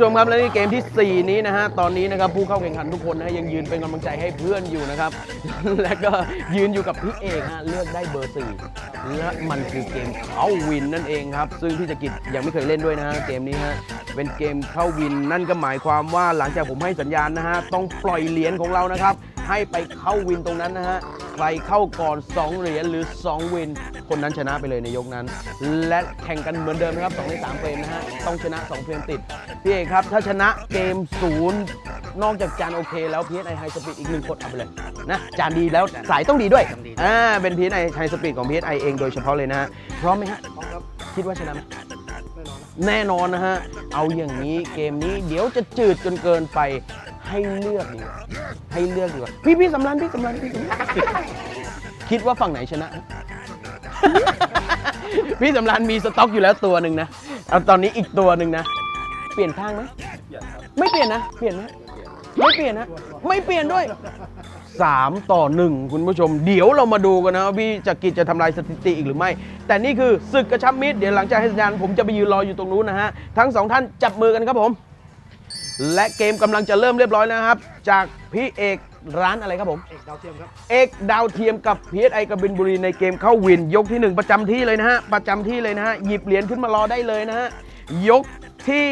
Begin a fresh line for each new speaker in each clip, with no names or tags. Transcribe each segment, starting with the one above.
ผู้ชมครับและนี่เกมที่ 4 นี้นะฮะตอนนี้นะครับผู้เข้าแข่งขันทุกคนนะฮะยังยืนเป็นกำลังใจให้เพื่อนอยู่นะครับ และก็ยืนอยู่กับพี่เอกฮะเลือกได้เบอร์4และมันคือเกมเข้าวินนั่นเองครับ ซึ่งพี่จักริดยังไม่เคยเล่นด้วยนะฮะเกมนี้ฮะเป็นเกมเข้าวินนั่นก็หมายความว่าหลังจากผมให้สัญญาณนะฮะต้องปล่อยเหรียญของเรานะครับให้ไปเข้าวินตรงนั้นนะฮะใครเข้าก่อน 2 เหรียญหรือ 2 วิน คนนั้นชนะไปเลยในยกนั้น และแข่งกันเหมือนเดิมนะครับ2ใน3เฟรมนะฮะต้องชนะ2เฟรมติดพี่เอกครับ ถ้าชนะเกมศูนย์นอกจากจานโอเค แล้วพีเอสไอไฮสปีดอีกหนึ่งคนเอาไปเลยนะจานดีแล้วสายต้องดีด้วยอ่าเป็นพีเอสไอไฮสปีดของพีเอสไอเองโดยเฉพาะเลยนะฮะพร้อมไหมฮะคิดว่าชนะไหมแน่นอนนะฮะ เอาอย่างนี้เกมนี้เดี๋ยวจะจืดจนเกินไปให้เลือกดีกว่าให้เลือกดีกว่าพี่พี่สำรันพี่สำรันพี่สำรันคิดว่าฝั่งไหนชนะ พี่สำรันมีสต็อกอยู่แล้วตัวหนึ่งนะ เอาตอนนี้อีกตัวหนึ่งนะ เปลี่ยนข้างไหมไม่เปลี่ยนนะ เปลี่ยนไหมไม่เปลี่ยนนะ ไม่เปลี่ยนด้วย 3 ต่อ 1 คุณผู้ชม เดี๋ยวเรามาดูกันนะว่าพี่จักริดจะทำลายสถิติอีกหรือไม่ แต่นี่คือศึกกระชับมิตร เดี๋ยวหลังจากให้สัญญาณผมจะไปยืนรออยู่ตรงนู้นนะฮะ ทั้งสองท่านจับมือกันครับผม และเกมกำลังจะเริ่มเรียบร้อยแล้วนะครับ จากพี่เอกร้านอะไรครับผม
เอกดาวเทียมครับ
เอกดาวเทียมกับ PSI กบินบุรีในเกมเข้าวิน ยกที่1ประจำที่เลยนะฮะประจำที่เลยนะฮะหยิบเหรียญขึ้นมารอได้เลยนะฮะยกที่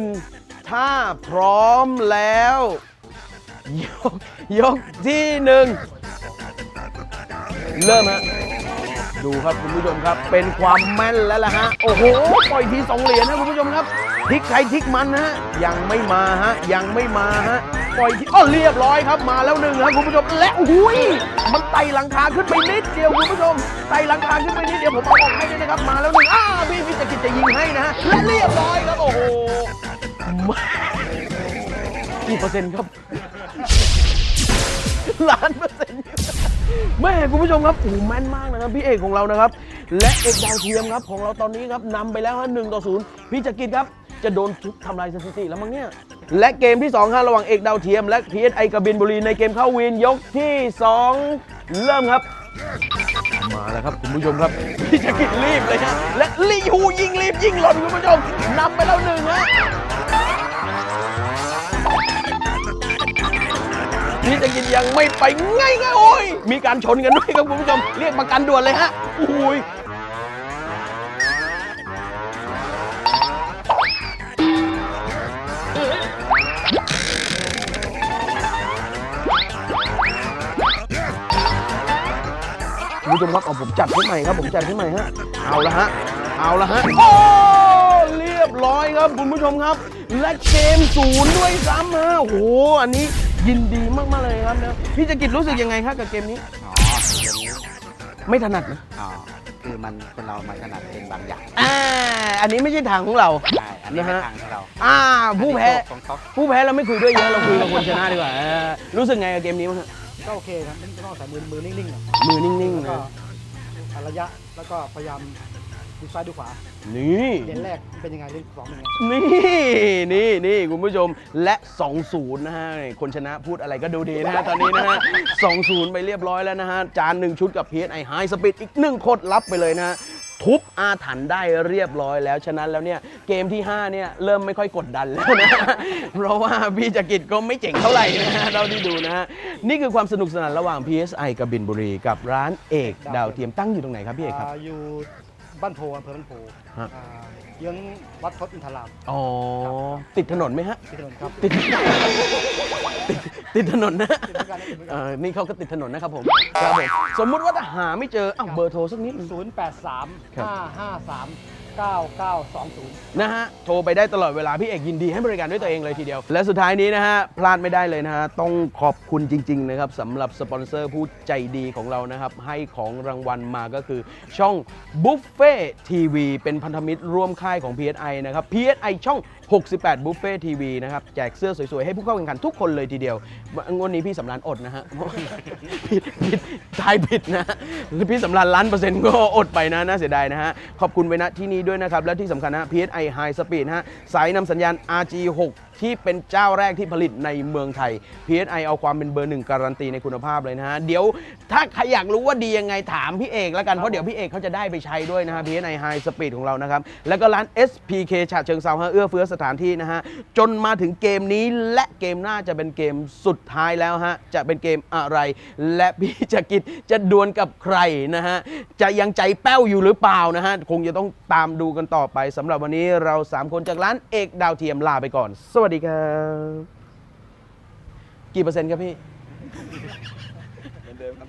1ถ้าพร้อมแล้ว ยกยกที่1เริ่มฮะ ดูครับคุณผู้ชมครับ เป็นความแม่นแล้วล่ะฮะ โอ้โห ปล่อยทีสองเหรียญนะคุณผู้ชมครับ ทิกใครทิกมันฮะ ยังไม่มาฮะ ยังไม่มาฮะ ปล่อยทีอ้อเรียบร้อยครับ มาแล้วหนึ่งครับคุณผู้ชม และอุ้ย มันไต่หลังคาขึ้นไปนิดเดียวคุณผู้ชม ไต่หลังคาขึ้นไปนิดเดียวผมเอาออกให้ด้วยนะครับ มาแล้วหนึ่งอ้าพี่พิจิตรจะยิงให้นะฮะ และเรียบร้อยครับ โอ้โหกี่เปอร์เซ็นต์ครับ ล้านเปอร์เซ็นต์แม่คุณผู้ชมครับโอ้โหแม่นมากนะครับพี่เอกของเรานะครับ และเอกดาวเทียมครับของเราตอนนี้ครับนำไปแล้วฮะหนึ่งต่อศูนย์พี่จักริดครับ จะโดนทุบทำลายสถิติแล้วมั้งเนี่ย และเกมที่2ฮะระหว่างเอกดาวเทียม และ PSI กบินบุรีในเกมเข้าวินยกที่ 2 เริ่มครับ มาแล้วครับคุณผู้ชมครับ พี่จักริดรีบเลยฮะและรีบหูยิงรีบยิงหล่นคุณผู้ชมนำไปแล้วหนึ่งฮะ พี่จะกินยังไม่ไปง่ายง่ายๆโอ้ยมีการชนกันด้วยครับคุณผู้ชม เรียกประกันด่วนเลยฮะอุ้ยคุณผู้ชมครับเอาผมจัดขึ้นใหม่ครับ ผมจัดขึ้นใหม่ฮะเอาละฮะเอาละฮะโอ้เรียบร้อยครับคุณผู้ชมครับ และเกมศูนย์ด้วยซ้ำฮะโอ้โหอันนี้ ยินดีมากๆเลยครับนะพี่จะกิจรู้สึกยังไงครับกับเกมนี้
อ๋อเกมนี้
ไม่ถนัดนะ
อ๋อคือมันคนเรามันถนัดเป็นบางอย่าง
อ่าอันนี้ไม่ใช่ทางของเรา
ใช่อันนี้
นะ
เป็น
ฮะ
ทางของเรา
อ่า ผู้แพ้
อันนี้โชคของเขา
ผู้แพ้เราไม่คุยด้วยเยอะเราคุยกับคนชนะดีกว่าเออรู้สึกไงกับเกมนี้บ้างฮะ
ก็โอเคครับไม่ต้องใส่มือมือนิ่งๆหน่อย
มือนิ่ง
แล้ว
ๆ
ก็
นะ
หาระยะแล้วก็พยายาม ดูซ้ายดูขวา
นี่
เลนแรกเป็นยังไงเลนสองเป็นยังไง
นี่นี่นี่คุณผู้ชมและ 2-0 นะฮะคนชนะพูดอะไรก็ดูดีนะฮะ ตอนนี้นะฮะ 2-0 ไปเรียบร้อยแล้วนะฮะ จานหนึ่งชุดกับ PSI High Speed อีกหนึ่งโคตรรับไปเลยนะฮะ ทุบอาถรรพ์ได้เรียบร้อยแล้วฉะนั้นแล้วเนี่ย เกมที่ 5 เนี่ย เริ่มไม่ค่อยกดดันแล้วนะเพราะว่าพี่จักริดก็ไม่เจ๋งเท่าไหร่นะฮะเราที่ดูนะฮะ นี่คือความสนุกสนานระหว่าง PSI กับบินบุรี กับร้านเอกดาวเทียมตั้งอยู่ตรงไหนครับพี่เอกครับ
อ่าอยู่ บ้านโพอำเภอบ้านโพ
ฮะ
อ่าเยื้องวัดพจน์อินทราม
อ๋อ ติดถนนไหมฮะ
ที่ถนนครับ
ติด ติดติดถนนนะ
ติดเหมือนกันติดเหมือนกัน
เออนี่เขาก็ติดถนนนะครับผมครับผม สมมุติว่าถ้าหาไม่เจออ้าวเบอร์โทรสักนิดนึง
ศูนย์แปด 9920 นะ
ฮะ โทรไปได้ตลอดเวลา พี่เอกยินดีให้บริการด้วยตัวเองเลยทีเดียว และสุดท้ายนี้นะฮะ พลาดไม่ได้เลยนะฮะ ต้องขอบคุณจริง ๆ นะครับสำหรับสปอนเซอร์ผู้ใจดีของเรานะครับ ให้ของรางวัลมาก็คือช่องบุฟเฟ่ทีวีเป็นพันธมิตรร่วมค่ายของ PSI นะครับ PSI ช่อง68 บุฟเฟ่ทีวีนะครับ แจกเสื้อสวยๆ ให้ผู้เข้าแข่งขันทุกคนเลยทีเดียวงวดนี้พี่สำรานอดนะฮะผิดผิดทายผิดนะพี่สำรานล้านเปอร์เซ็นต์ก็อดไปนะ น่าเสียดายนะฮะ ขอบคุณไว้ณที่นี้ด้วยนะครับ และที่สำคัญนะ PSI High Speed ฮะสายนำสัญญาณ RG6 ที่เป็นเจ้าแรกที่ผลิตในเมืองไทย PSI เอาความเป็นเบอร์หนึ่งการันตีในคุณภาพเลยนะฮะ เดี๋ยวถ้าใครอยากรู้ว่าดียังไงถามพี่เอกแล้วกัน เพราะเดี๋ยวพี่เอกเขาจะได้ไปใช้ด้วยนะฮะ PSI High Speed ของเรานะครับ แล้วก็ร้าน SPK ฉะเชิงเซาฮะเอื้อเฟื้อสถานที่นะฮะ จนมาถึงเกมนี้และเกมหน้าจะเป็นเกมสุดท้ายแล้วฮะ จะเป็นเกมอะไร และพี่จะกิจจะดวลกับใครนะฮะ จะยังใจแป้วอยู่หรือเปล่านะฮะ คงจะต้องตามดูกันต่อไปสำหรับวันนี้เรา 3 คนจากร้านเอกดาวเทียมลาไปก่อนสววัสดีครับ กี่เปอร์เซ็นต์ครับพี่
เหมือนเดิมครับ